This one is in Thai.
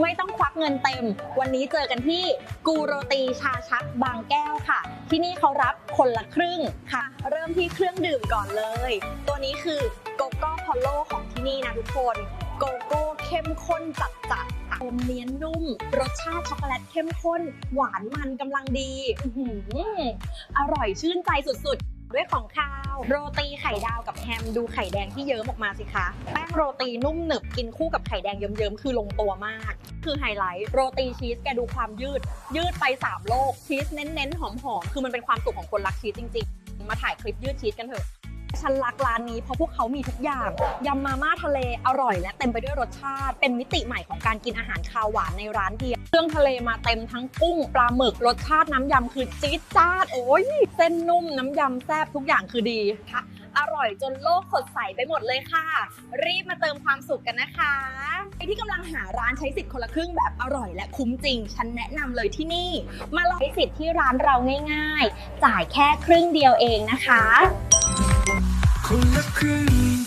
ไม่ต้องควักเงินเต็ม วันนี้เจอกันที่กูโรตีชาชักบางแก้วค่ะ ที่นี่เขารับคนละครึ่งค่ะ เริ่มที่เครื่องดื่มก่อนเลย ตัวนี้คือโกโก้พอลโลของที่นี่นะทุกคนโกโก้เข้มข้นจัดจัดๆอมเนียนนุ่ม รสชาติช็อกโกแลตเข้มข้น หวานมันกำลังดี อร่อยชื่นใจสุดๆ ด้วยของข้าว โรตีไข่ดาวกับแฮมดูไข่แดงที่เยิ้มออกมาสิคะ แป้งโรตีนุ่มหนึบกินคู่กับไข่แดงเยิ้มๆคือลงตัวมาก คือไฮไลท์โรตีชีสแกดูความยืด ยืดไป 3 โลกชีสเน้นๆหอมๆคือมันเป็นความสุขของคนรักชีสจริง ๆ มาถ่ายคลิปยืดชีสกันเถอะ ฉันรักร้านนี้เพราะพวกเขามีทุกอย่างยำมาม่าทะเลอร่อยและเต็มไปด้วยรสชาติ เป็นมิติใหม่ของการกินอาหารคาวหวานในร้านเดียวเครื่องทะเลมาเต็มทั้งกุ้งปลาหมึกรสชาติน้ำยำคือจี๊ดจ้าดโอ้ยเส้นนุ่มน้ำยำแซ่บทุกอย่างคือดีค่ะอร่อยจนโลกสดใสไปหมดเลยค่ะ รีบมาเติมความสุขกันนะคะใครที่กำลังหาร้านใช้สิทธิ์คนละครึ่งแบบอร่อยและคุ้มจริง ฉันแนะนำเลยที่นี่ มาลองใช้สิทธิ์ที่ร้านเราง่าย ๆ จ่ายแค่ครึ่งเดียวเองนะคะ 孤楽に